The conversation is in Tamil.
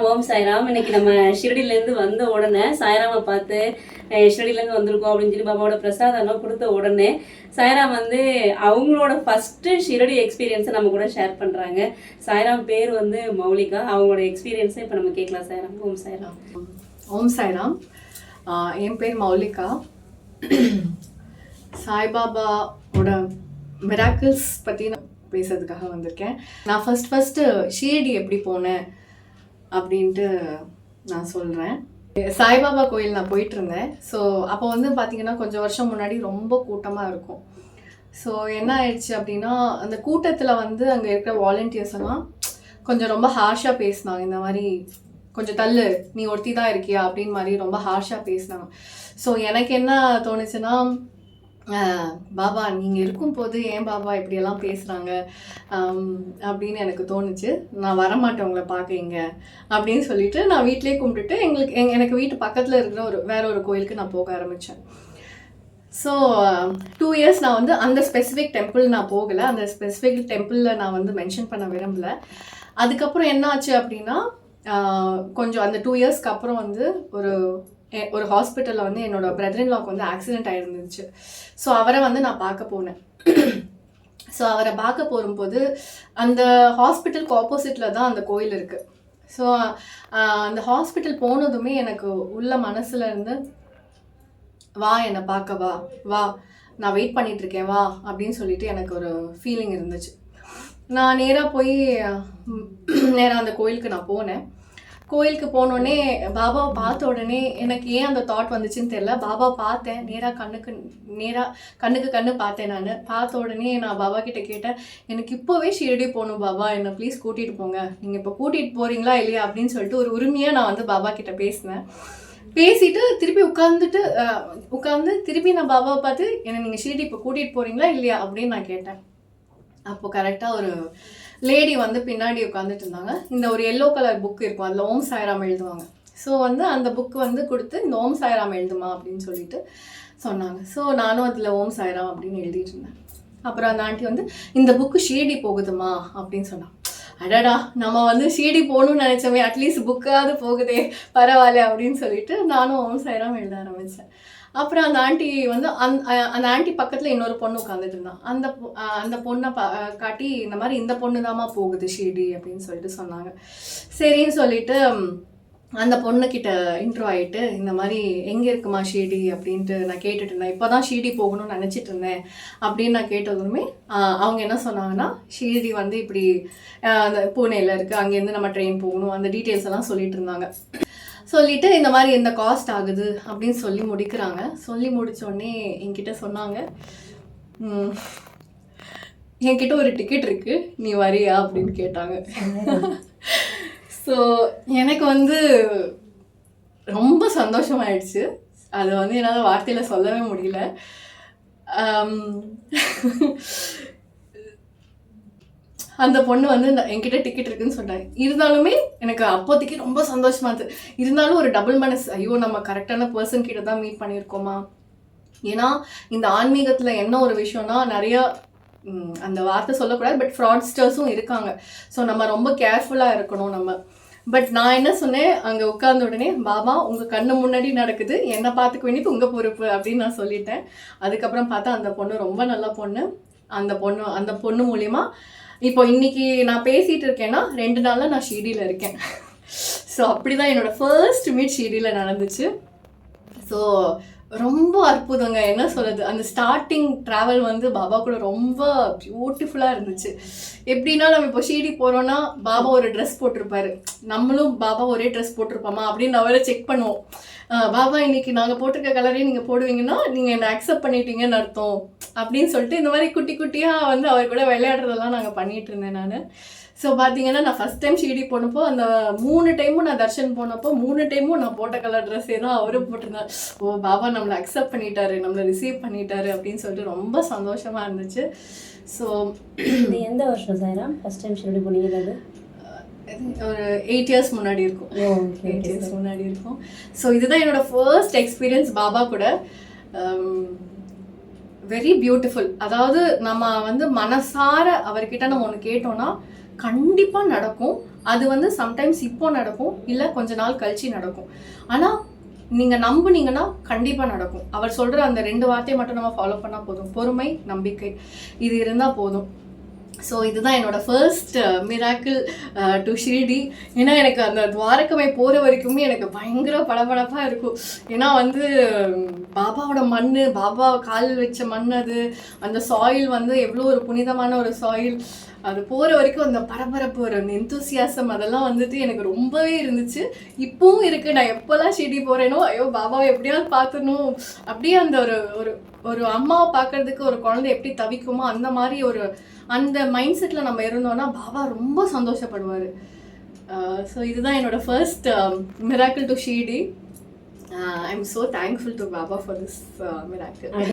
ஓம் சாய்ராம். இன்னைக்கு நம்ம ஷிரடிலேருந்து வந்த உடனே சாய்ராமை பார்த்து அஹ், ஷிரடிலேருந்து வந்திருக்கோம் அப்படின்னு சொல்லி பாபாவோட பிரசாதம்லாம் கொடுத்த உடனே சாய்ராம் வந்து அவங்களோட ஃபஸ்ட்டு ஷிரடி எக்ஸ்பீரியன்ஸை நம்ம கூட ஷேர் பண்ணுறாங்க சாய்ராம் பேர் வந்து மௌலிகா. அவங்களோட எக்ஸ்பீரியன்ஸை இப்போ நம்ம கேட்கலாம் சாய்ராம். ஓம் சாய்ராம். ஓம் சாய்ராம். என் பேர் மௌலிகா. சாய்பாபாவோட மிராக்கிள்ஸ் பற்றி நான் பேசுறதுக்காக வந்திருக்கேன். நான் ஃபஸ்ட் ஃபஸ்ட்டு ஷிரடி எப்படி போனேன்? அப்படின்ட்டு நான் சொல்கிறேன் சாய்பாபா கோயில் நான் போயிட்டு இருந்தேன் ஸோ அப்போ வந்து பார்த்தீங்கன்னா கொஞ்சம் வருஷம் முன்னாடி ரொம்ப கூட்டமாக இருக்கும். ஸோ என்ன ஆயிடுச்சு அப்படின்னா அந்த கூட்டத்தில் வந்து அங்கே இருக்கிற வாலண்டியர்ஸ் எல்லாம் கொஞ்சம் ரொம்ப ஹார்ஷாக பேசினாங்க. இந்த மாதிரி கொஞ்சம் தள்ளு நீ ஒருத்தி தான் இருக்கியா? அப்படின்னு மாதிரி ரொம்ப ஹார்ஷாக பேசினாங்க. ஸோ எனக்கு என்ன தோணுச்சுன்னா பாபா நீங்கள் இருக்கும்போது ஏன் பாபா இப்படியெல்லாம் பேசுகிறாங்க அப்படின்னு எனக்கு தோணுச்சு. நான் வரமாட்டேன் உங்களை பார்க்க அப்படின்னு சொல்லிட்டு நான் வீட்டிலே கும்பிட்டுட்டு எங்களுக்கு எங் எனக்கு வீட்டு பக்கத்தில் இருக்கிற ஒரு வேற ஒரு கோயிலுக்கு நான் போக ஆரம்பித்தேன் ஸோ டூ இயர்ஸ் நான் வந்து அந்த ஸ்பெசிஃபிக் டெம்பிள் நான் போகலை. அந்த ஸ்பெசிஃபிக் டெம்பிளில் நான் வந்து மென்ஷன் பண்ண விரும்பல. அதுக்கப்புறம் என்ன ஆச்சு அப்படின்னா கொஞ்சம் அந்த டூ இயர்ஸ்க்கு அப்புறம் வந்து ஒரு ஒரு ஹாஸ்பிட்டலில் வந்து என்னோட பிரதரின்லாக்கு வந்து ஆக்சிடென்ட் ஆகிருந்துச்சு ஸோ அவரை வந்து நான் பார்க்க போனேன். ஸோ அவரை பார்க்க போகும்போது அந்த ஹாஸ்பிட்டலுக்கு ஆப்போசிட்டில் தான் அந்த கோயில் இருக்குது ஸோ அந்த ஹாஸ்பிட்டல் போனதுமே எனக்கு உள்ள மனசில் இருந்து வா என்னை பார்க்க வா. வா. நான் வெயிட் பண்ணிகிட்ருக்கேன் வா. அப்படின்னு சொல்லிட்டு எனக்கு ஒரு ஃபீலிங் இருந்துச்சு. நான் நேராக போய் நேராக அந்த கோயிலுக்கு நான் போனேன். கோயிலுக்கு போனோடனே பாபாவை பார்த்த உடனே எனக்கு ஏன் அந்த தாட் வந்துச்சுன்னு தெரில பாபா பார்த்தேன். நேராக கண்ணுக்கு நேராக கண்ணுக்கு கண்ணு பார்த்தேன் நான். பார்த்த உடனே நான் பாபா கிட்டே கேட்டேன் எனக்கு இப்போவே ஷிரடி போகணும் பாபா. என்னை ப்ளீஸ் கூட்டிகிட்டு போங்க. நீங்கள் இப்போ கூட்டிகிட்டு போகிறீங்களா இல்லையா? அப்படின்னு சொல்லிட்டு ஒரு உரிமையாக நான் வந்து பாபா கிட்டே பேசினேன். பேசிட்டு திருப்பி உட்காந்துட்டு உட்காந்து திருப்பி நான் பாபாவை பார்த்து என்னை நீங்கள் ஷீரடி இப்போ கூட்டிகிட்டு போகிறீங்களா இல்லையா? அப்படின்னு நான் கேட்டேன். அப்போது கரெக்டாக ஒரு லேடி வந்து பின்னாடி உட்காந்துட்டு இருந்தாங்க இந்த ஒரு எல்லோ கலர் புக் இருக்கும் அதில் ஓம் சாய்ராம் எழுதுவாங்க. ஸோ வந்து அந்த புக் வந்து கொடுத்து இந்த ஓம் சாய்ராம் எழுதுமா அப்படின்னு சொல்லிட்டு சொன்னாங்க. ஸோ நானும் அதில் ஓம் சாய்ராம் அப்படின்னு எழுதிட்டு இருந்தேன். அப்புறம் அந்த ஆண்டி வந்து இந்த புக்கு ஷீரடி போகுதுமா அப்படின்னு சொன்னாங்க அடடா நம்ம வந்து ஷீரடி போகணும்னு நினச்சோமே அட்லீஸ்ட் புக்காவது போகுதே பரவாயில்ல அப்படின்னு சொல்லிட்டு நானும் ஓம் சாய்ராம் எழுத ஆரம்பித்தேன் அப்புறம் அந்த ஆண்டி வந்து அந் அந்த ஆண்டி பக்கத்தில் இன்னொரு பொண்ணு உட்காந்துட்டு இருந்தான். அந்த அந்த பொண்ணை பா காட்டி இந்த மாதிரி இந்த பொண்ணு தாம்மா போகுது ஷீரடி அப்படின்னு சொல்லிட்டு சொன்னாங்க. சரின்னு சொல்லிட்டு அந்த பொண்ணுக்கிட்ட இன்ட்ரோ ஆகிட்டு இந்த மாதிரி எங்கே இருக்குமா ஷீரடி அப்படின்ட்டு நான் கேட்டுட்டு இருந்தேன். இப்போ தான் ஷீரடி போகணும்னு நினச்சிட்டு இருந்தேன் அப்படின்னு நான் கேட்டதுமே அவங்க என்ன சொன்னாங்கன்னா ஷீரடி வந்து இப்படி அந்த பூனேயில் இருக்குது அங்கேருந்து நம்ம ட்ரெயின் போகணும் அந்த டீட்டெயில்ஸ் எல்லாம் சொல்லிட்டு இருந்தாங்க. சொல்லிட்டு இந்த மாதிரி எந்த காஸ்ட் ஆகுது அப்படின்னு சொல்லி முடிக்கிறாங்க. சொல்லி முடித்தோடனே என்கிட்ட சொன்னாங்க என்கிட்ட ஒரு டிக்கெட் இருக்குது நீ வரியா? அப்படின்னு கேட்டாங்க. ஸோ எனக்கு வந்து ரொம்ப சந்தோஷமாயிடுச்சு. அது வந்து என்னால் வார்த்தையில் சொல்லவே முடியல. Um, அந்த பொண்ணு வந்து இந்த- என்கிட்ட டிக்கெட் இருக்குன்னு சொன்னாங்க. இருந்தாலுமே எனக்கு அப்போதைக்கு ரொம்ப சந்தோஷமா இருந்தது இருந்தாலும் ஒரு டபுள் மனசு. ஐயோ நம்ம கரெக்டான பர்சன் கிட்ட தான் மீட் பண்ணியிருக்கோமா? ஏன்னா இந்த ஆன்மீகத்தில் என்ன ஒரு விஷயம்னா நிறையா அந்த வார்த்தை சொல்லக்கூடாது பட் ஃப்ராட்ஸ்டர்ஸும் இருக்காங்க. ஸோ நம்ம ரொம்ப கேர்ஃபுல்லாக இருக்கணும் நம்ம. பட் நான் என்ன சொன்னேன்? அங்கே உட்கார்ந்த உடனே பாபா உங்கள் கண்ணு முன்னாடி நடக்குது. என்னை பார்த்துக்க வேண்டியது உங்கள் பொறுப்பு அப்படின்னு நான் சொல்லிட்டேன். அதுக்கப்புறம் பார்த்தா அந்த பொண்ணு ரொம்ப நல்ல பொண்ணு. அந்த பொண்ணு அந்த பொண்ணு மூலிமா இப்போ இன்னைக்கு நான் பேசிகிட்டு இருக்கேன்னா ரெண்டு நாளில் நான் ஷீடியில் இருக்கேன். ஸோ அப்படி தான் என்னோட ஃபர்ஸ்ட் மீட் ஷீடியில் நடந்துச்சு. ஸோ ரொம்ப அற்புதங்க. என்ன சொல்றது? அந்த ஸ்டார்டிங் ட்ராவல் வந்து பாபா கூட ரொம்ப பியூட்டிஃபுல்லாக இருந்துச்சு. எப்படின்னா நம்ம இப்போ ஷீடி போகிறோன்னா பாபா ஒரு ட்ரெஸ் போட்டிருப்பாரு. நம்மளும் பாபா ஒரே ட்ரெஸ் போட்டிருப்போமா அப்படின்னு அவரை செக் பண்ணுவோம். பாபா இன்னைக்கு நாங்கள் போட்டிருக்க கலரே நீங்கள் போடுவீங்கன்னா நீங்கள் என்னை அக்செப்ட் பண்ணிட்டீங்கன்னு அர்த்தம். அப்படின்னு சொல்லிட்டு இந்த மாதிரி குட்டி குட்டியாக வந்து அவர் கூட விளையாடுறதெல்லாம் நாங்கள் பண்ணிட்டு இருந்தேன் நான். ஸோ பார்த்தீங்கன்னா நான் ஃபஸ்ட் டைம் ஷீடி போனப்போ அந்த மூணு டைமும் நான் தர்ஷன் போனப்போ மூணு டைமும் நான் போட்ட கலர் ட்ரெஸ்ஸே தான் அவரும் போட்டிருந்தார். ஓ பாபா நம்மளை அக்செப்ட் பண்ணிட்டாரு நம்மளை ரிசீவ் பண்ணிட்டாரு அப்படின்னு சொல்லிட்டு ரொம்ப சந்தோஷமா இருந்துச்சு. ஸோ இது எந்த வருஷம் சாய்ராம் ஃபர்ஸ்ட் டைம் ஷிரடி போனீங்க அது ஒரு எயிட் இயர்ஸ் முன்னாடி இருக்கும். எயிட் இயர்ஸ் முன்னாடி இருக்கும். ஸோ இதுதான் என்னோட ஃபர்ஸ்ட் எக்ஸ்பீரியன்ஸ் பாபா கூட. வெரி பியூட்டிஃபுல் அதாவது நம்ம வந்து மனசார அவர்கிட்ட நம்ம ஒன்று கேட்டோம்னா கண்டிப்பாக நடக்கும். அது வந்து சம்டைம்ஸ் இப்போ நடக்கும் இல்லை கொஞ்ச நாள் கழிச்சு நடக்கும். ஆனால் நீங்கள் நம்புனீங்கன்னா கண்டிப்பாக நடக்கும். அவர் சொல்கிற அந்த ரெண்டு வார்த்தையை மட்டும் நம்ம ஃபாலோ பண்ணால் போதும். பொறுமை நம்பிக்கை. இது இருந்தால் போதும். ஸோ இதுதான் என்னோட ஃபர்ஸ்ட் மிராக்கிள் டு ஷிரிடி ஏன்னா எனக்கு அந்த துவாரகமை போகிற வரைக்குமே எனக்கு பயங்கர பளபளப்பாக இருக்கும். ஏன்னா வந்து பாபாவோட மண் பாபா கால் வச்ச மண் அது. அந்த சாயில் வந்து எவ்வளோ ஒரு புனிதமான ஒரு சாயில் அது போகிற வரைக்கும் அந்த பரபரப்பு ஒரு எந்தூசியாசம் அதெல்லாம் வந்துட்டு எனக்கு ரொம்பவே இருந்துச்சு. இப்பவும் இருக்கு. நான் எப்போல்லாம் ஷீடி போகிறேனோ ஐயோ பாபாவை எப்படியாவது பார்த்துடணும். அப்படியே அந்த ஒரு ஒரு ஒரு அம்மாவை பார்க்கறதுக்கு ஒரு குழந்தை எப்படி தவிக்குமோ அந்த மாதிரி ஒரு அந்த மைண்ட் செட்டில் நம்ம இருந்தோம்னா பாபா ரொம்ப சந்தோஷப்படுவார். ஸோ இதுதான் என்னோட first miracle to Shirdi I am so thankful to Baba for this miracle